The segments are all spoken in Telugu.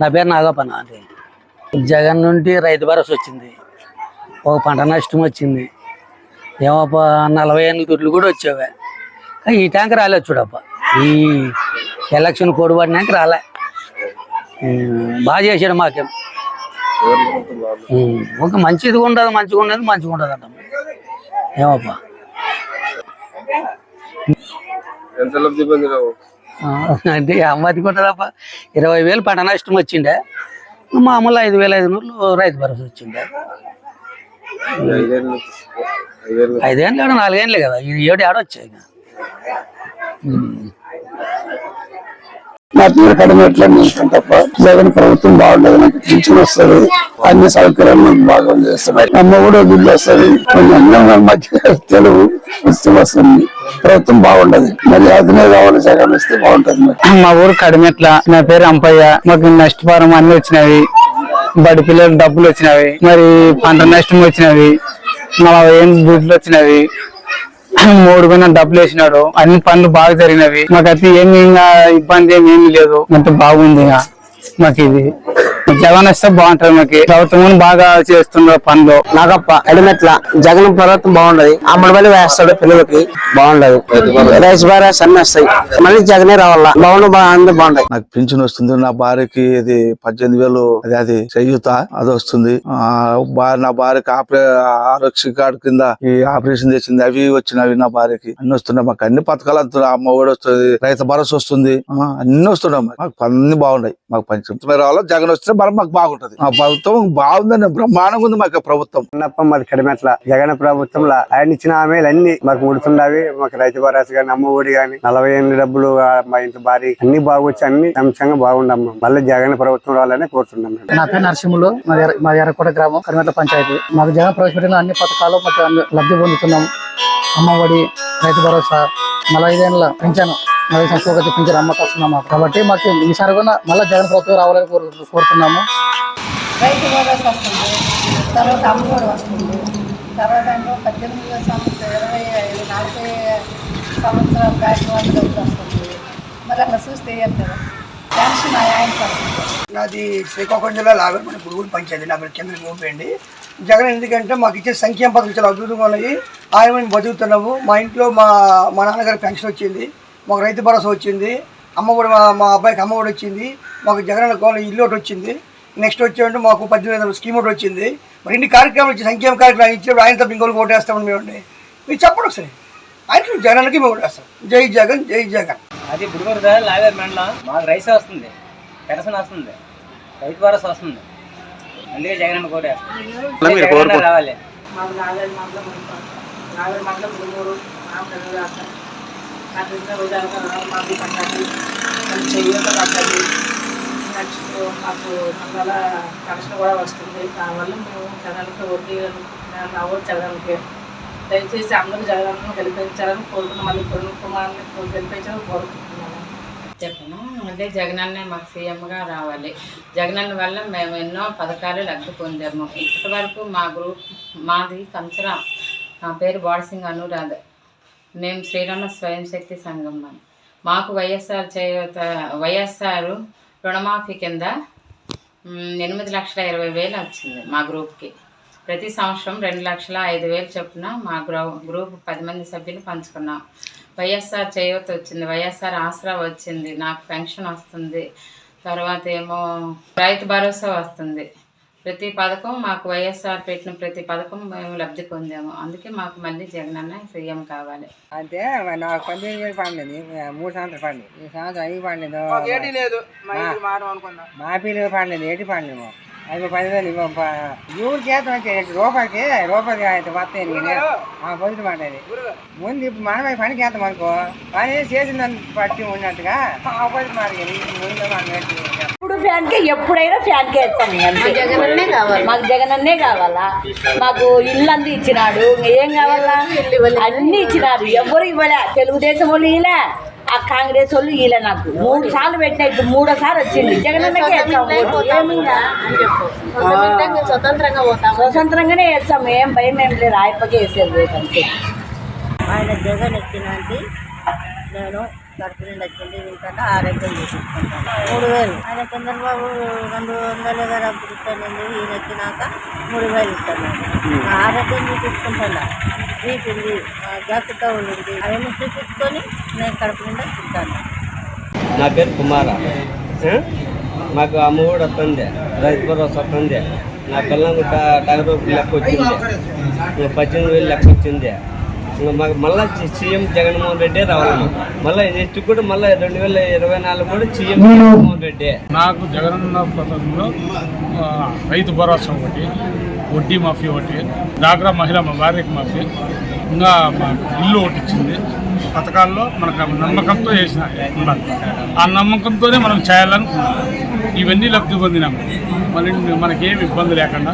నా పేరు నాగపన అది జగన్ నుండి రైతు భరోసా వచ్చింది. ఒక పంట నష్టం వచ్చింది. ఏమో నలభై ఎనిమిది దుడ్లు కూడా వచ్చేవే. ఈ ట్యాంక్ రాలేదు చూడప్ప. ఈ ఎలక్షన్ కోడిపడినాక రాలే. బాగా చేశాడు మాకేం. ఒక మంచిది ఉండదు మంచిగా ఉండదు మంచిగా ఉండదు అంట. ఏమప్పా? ఎంత లబ్ధి పొందినావు? అంటే అమ్మది ఉంటుందప్ప ఇరవై వేలు పంట నష్టం వచ్చిండే. మామూలు ఐదు వేల ఐదు నూరు రైతు భరోసా వచ్చిండే. ఐదేళ్ళు నాలుగేళ్ళే కదా. ఈ ఏడు ఆడ వచ్చాయి ఇక. తప్ప జగన్ ప్రభుత్వం బాగుండదు నాకు పింఛన్ వస్తుంది అన్ని సౌకర్యాలు నాకు బాగా చేస్తున్నాయి అమ్మ కూడా గుడ్లు వస్తుంది కొన్ని అన్నం మధ్య తెలుగు ఇష్టం వస్తుంది. ప్రభుత్వం బాగుండదు. మరి అదినే కావాలి జగన్ వస్తే బాగుంటది మా ఊరు కడిమెట్ల నా పేరు అంపయ్య మాకు నష్టపరం అన్ని వచ్చినవి. బడి పిల్లలు డబ్బులు వచ్చినవి. మరి పంట నష్టం వచ్చినవి. మా ఏం దుడ్లు వచ్చినవి. మూడు పైన డబ్బులు వేసినాడు. అన్ని పనులు బాగా జరిగినవి. మాకైతే ఏమి ఇంకా ఇబ్బంది ఏమి ఏమీ లేదు. అంత బాగుంది ఇంకా మాకు ఇది. జగన్ వస్తే బాగుంటది మాకు. ప్రభుత్వం బాగా చేస్తున్నారు పనులు. నాగప్ప ఎడమెట్ల జగన్ ప్రభుత్వం బాగుండదు. అమ్మడి బలి వేస్తాడు పిల్లలకి. బాగుండదు. రైస్ బారా సన్ని వస్తాయి. మళ్ళీ జగనే రావాలా? బాగుండు బా- అందరూ బాగుంటాయి. నాకు పింఛన్ వస్తుంది నా భార్యకి ఇది పద్దెనిమిది వేలు అది అది చేయూత అది వస్తుంది. ఆ, బా- నా భార్యకి ఆపరే ఆరోగ్య కార్డు కింద ఈ ఆపరేషన్ చేసింది అవి వచ్చినవి నా భార్యకి. అన్ని వస్తున్నాయి మాకు అన్ని పథకాలు అందుతున్నాయి అమ్మ ఒడి వస్తుంది రైతు భరోసా వస్తుంది. అన్ని వస్తున్నాయి మాకు. మాకు అన్ని బాగున్నాయి. మాకు పంచం రావాలో? జగన్ వస్తే మరి మాకు బాగుంటది. ఆ ప్రభుత్వం బాగుందని బ్రహ్మాండంగా ఉంది మాకు ప్రభుత్వం. అన్నప్ప మాది కడిమెట్ల జగన్ ప్రభుత్వంలో ఆయన ఇచ్చిన హామీలు అన్ని మాకు ముడుతుండవి మాకు రైతు భరోసా గాని అమ్మ ఒడి గాని నలభై ఎనిమిది డబ్బులు మా ఇంటి భారీ అన్ని బాగొచ్చి అన్ని అంశంగా బాగుండమ్మ మళ్ళీ జగన్ ప్రభుత్వం రావాలని కోరుతున్నాం. నా పేరు నరసింహులు. మా ఎర్ర- మా ఎర్రకోట గ్రామం కరిమెట్ల పంచాయతీ. మాకు జగన్ ప్రవేశపెట్టిన అన్ని పథకాలు మాకు లబ్ధి పొందుతున్నాం. అమ్మఒడి రైతు భరోసా నలభై ఐదేళ్ళ పెంచాను సంవత్సరాలు వచ్చి పెంచారు అమ్మకం వస్తున్నాం మాకు కాబట్టి మాకు ఈసారి కూడా మళ్ళీ జగన్ ప్రభుత్వం రావాలని కోరు- కోరుతున్నాము. రైతు వస్తుంది. తర్వాత అమ్మఒడి వస్తుంది. తర్వాత పద్దెనిమిది సంవత్సరం ఇరవై ఐదు నలభై సంవత్సరాల బ్యాక్ వాళ్ళు డబ్బులు వస్తుంది. మరి అట్లా చూస్తే ఏం కదా పెన్షన్ ఆయనకి వస్తుంది. నాది శ్రీకాకుళం జిల్లా లాగర్మణ పురుగులు పంచాయతీ. నా పేరు కింద మోపేయండి జగన్ ఎందుకంటే మాకు ఇచ్చే సంక్షేమ పథకాలు చాలా అద్భుతంగా ఉన్నాయి. ఆయన బతుకుతున్నాము. మా ఇంట్లో మా మా నాన్నగారి పెన్షన్ వచ్చింది. మాకు రైతు భరోసా వచ్చింది. అమ్మ కూడా మా మా అబ్బాయికి అమ్మ కూడా వచ్చింది. మాకు జగన్ కోన ఇల్లు ఒకటి వచ్చింది. నెక్స్ట్ వచ్చేవంటే మాకు పద్దెనిమిది వందల స్కీమ్ ఒకటి వచ్చింది. మరి ఇన్ని కార్యక్రమాలు వచ్చి సంక్షేమ కార్యక్రమాలు ఇచ్చేప్పుడు ఆయన తప్ప ఇంకోటి ఓటేస్తామని మేము ఉండే మీరు చెప్పండి ఒకసారి. ఆయనకి జగన్కి మేము ఓటేస్తాం జై జగన్ జై జగన్. అది బుడిగూరు సార్ లావేర్ మండలం? మాకు రైస్ వస్తుంది. పెరసన వస్తుంది. రైతు భరోసా వస్తుంది. అందుకే జగన్ కూడా జగన్ రావాలి. మాకు నాగరి మండలం నాగరి మండలం రామచంద్ర కాకుండా మాకు పట్టాలి మన చెయ్యత పట్టాలి నెక్స్ట్ మాకు మండల పెన్షన్ కూడా వస్తుంది దానివల్ల మేము జగన్కి ఓటీ రావచ్చు జగన్కి దయచేసి అందరూ జగన్ను గెలిపించాలని కోరుకున్నాం మళ్ళీ పొరుగు కుమార్ని గెలిపించాలని కోరుకుంటున్నాను చెప్పను. అంటే జగనన్న మాకు సీఎంగా రావాలి. జగనన్న వల్ల మేము ఎన్నో పథకాలు లబ్ధి పొందాము. ఇప్పటి వరకు మా గ్రూప్ మాది కంచరా. నా పేరు బాడసింగ్ అనురాధ. మేము శ్రీరామ స్వయం శక్తి సంఘం అని. మాకు వైఎస్ఆర్ చేయూత వైఎస్ఆర్ రుణమాఫీ కింద ఎనిమిది లక్షల ఇరవై వేలు వచ్చింది మా గ్రూప్కి. ప్రతి సంవత్సరం రెండు లక్షల ఐదు వేలు చొప్పున మా గ్రూ గ్రూప్ పది మంది సభ్యులు పంచుకున్నాం. వైఎస్ఆర్ చేయూత వచ్చింది వైఎస్ఆర్ ఆసరా వచ్చింది నాకు పెన్షన్ వస్తుంది తర్వాత ఏమో రైతు భరోసా వస్తుంది. ప్రతి పథకం మాకు వైఎస్ఆర్ పెట్టిన ప్రతి పథకం మేము లబ్ధి పొందాము. అందుకే మాకు మళ్ళీ జగనన్న సీఎం కావాలి. అంటే నాకు పద్దెనిమిది వేలు పండింది మూడు సంవత్సరాలు పండి ఈ సంవత్సరం అవి పండింది మా పిల్లలు పండింది ఏటి పండింది అవి పదివేలు ఇవ్వ. ఊరి చేతం వచ్చే రూపాయికి రూపాయికి అయితే వస్తాయి నేను ఆ పొద్దు పండేది ముందు ఇప్పుడు మనమై పనికి వేస్తాం అనుకో పని చేసిన బట్టి ఉన్నట్టుగా పొద్దు మాట ముందు మనం? ఇప్పుడు ఫ్యాన్కే ఎప్పుడైనా ఫ్యాన్కే వేస్తాం జగనన్నే కావాలి. మాకు జగనన్నే కావాలా? మాకు ఇల్లు అంతా ఇచ్చినాడు ఏం కావాలా? అన్ని ఇచ్చినారు. ఎవరు ఇవ్వలే? తెలుగుదేశం వాళ్ళు ఇలే ఆ కాంగ్రెస్ వాళ్ళు ఇలే నాకు మూడు సార్లు పెట్టినా ఇప్పుడు మూడోసారి వచ్చింది. జగనన్నకే వేస్తాం? స్వతంత్రంగా పోతాం స్వతంత్రంగానే వేస్తాం ఏం భయం ఏం లేదు. ఆయప్పకే వేసేది అంతే. ఆయన జగన్ ఎక్కినాంటి నేను కడుపు నిండా తిండి తింటాను ఆరోగ్యం చూపించుకుంటాను మూడు వేలు. ఆయన చంద్రబాబు రెండు వందలు కదా ఇస్తానండి. ఈయన వచ్చినాక మూడు వేలు ఇస్తాను. ఆరోగ్యం చూపించుకుంటాను బీపీ ఉంది జాగ్రత్త ఉంది అవన్నీ చూపించుకొని నేను కడుపు నిండా తింటాను నా పేరు కుమార? మాకు అమ్మ కూడా వస్తుంది. రైతు భరోసా వస్తుంది. నా పిల్లలకు టగరు లెక్క వచ్చింది. ఇంకా పద్దెనిమిది వేలు లెక్క వచ్చింది. ఇంకా మాకు మళ్ళీ సీఎం జగన్మోహన్ రెడ్డి రావాలి మళ్ళీ నెక్స్ట్ కూడా మళ్ళీ రెండు వేల ఇరవై నాలుగు కూడా సీఎం జగన్మోహన్ రెడ్డి. నాకు జగనన్న పథకంలో రైతు భరోసా ఒకటి వడ్డీ మాఫీ ఒకటి డాక్రా మహిళా మా భార్యకి మాఫీ ఇంకా ఇల్లు ఒకటి ఇచ్చింది. పథకాల్లో మనకు నమ్మకంతో చేసిన ఉండాలి. ఆ నమ్మకంతోనే మనం చేయాలనుకున్నాం. ఇవన్నీ లబ్ధి పొందినాము మరి మనకేమి ఇబ్బంది లేకుండా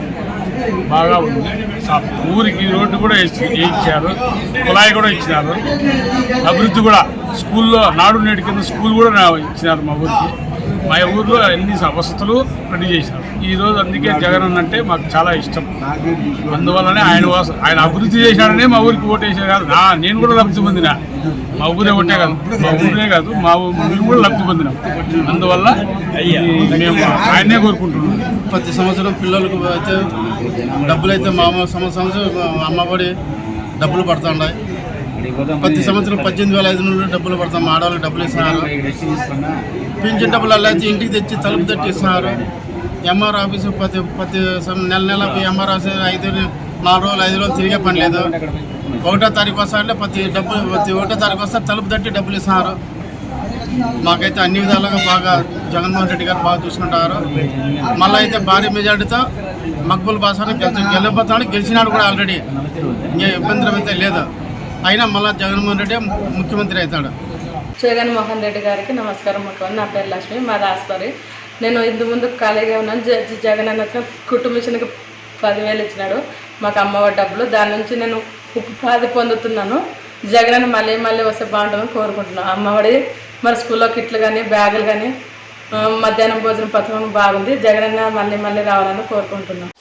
బాగా ఉంది. ఊరికి రోడ్డు కూడా వేసి వేయించారు కుళాయి కూడా ఇచ్చినారు. అభివృద్ధి కూడా స్కూల్లో నాడు నేడు కింద స్కూల్ కూడా ఇచ్చినారు మా ఊరికి. మా ఊర్లో అన్ని వసతులు రెడీ చేశారు. ఈరోజు అందుకే జగన్ అన్న అంటే మాకు చాలా ఇష్టం. అందువల్లనే ఆయన ఆయన అభివృద్ధి చేశాడనే మా ఊరికి ఓటేసారు కాదు. నా నేను కూడా లబ్ధి పొందిన. మా ఊరే ఒకటే కాదు. మా ఊరే కాదు మా ఊ- మేము కూడా లబ్ధి పొందినాం. అందువల్ల మేము ఆయనే కోరుకుంటున్నాం. ప్రతి సంవత్సరం పిల్లలకు అయితే డబ్బులు అయితే మా సంవత్సరం సంవత్సరం అమ్మఒడి డబ్బులు పడుతున్నాయి ప్రతి సంవత్సరం పద్దెనిమిది వేల ఐదు నుండి డబ్బులు పడతాం. ఆడవాళ్ళకి డబ్బులు ఇస్తున్నారు. పింఛన్ డబ్బులు అలా వచ్చి ఇంటికి తెచ్చి తలుపు తట్టిస్తున్నారు ఎంఆర్ ఆఫీసు ప్రతి ప్రతి సం- నెల నెల ఎంఆర్ ఆఫీస్ ఐదు నాలుగు రోజులు ఐదు రోజులు తిరిగే పని లేదు. ఒకటో తారీఖు వస్తారంటే ప్రతి డబ్బులు ప్రతి ఒకటో తారీఖు వస్తే తలుపు తట్టి డబ్బులు ఇస్తున్నారు మాకైతే అన్ని విధాలుగా బాగా జగన్మోహన్ రెడ్డి గారు బాగా చూసుకుంటారు. మళ్ళీ అయితే భారీ మెజార్టీతో మక్బుల్ బాసాను గెలిచి గెలిపోతాడు గెలిచినాడు కూడా ఆల్రెడీ. ఇంకా ఇబ్బంది అయితే లేదు. అయినా మళ్ళీ జగన్మోహన్ రెడ్డి ముఖ్యమంత్రి అవుతాడు. జగన్మోహన్ రెడ్డి గారికి నమస్కారం ముఖ్యమంత్రి నా పేరు లక్ష్మి మా దాస్పరి నేను ఇందు ముందు ఖాళీగా ఉన్నాను. జ జగన్ అన్న వచ్చిన పదివేలు ఇచ్చినాడు. మాకు అమ్మఒడి డబ్బులు. దాని నుంచి నేను ఉపాధి పొందుతున్నాను. జగన్ అన్న మళ్ళీ మళ్ళీ వస్తే బాగుంటుందని కోరుకుంటున్నాను. అమ్మఒడి మరి స్కూల్లో కిట్లు కానీ బ్యాగులు కానీ మధ్యాహ్నం భోజనం పథకం బాగుంది. జగన్ అన్న మళ్ళీ మళ్ళీ రావాలని కోరుకుంటున్నాను.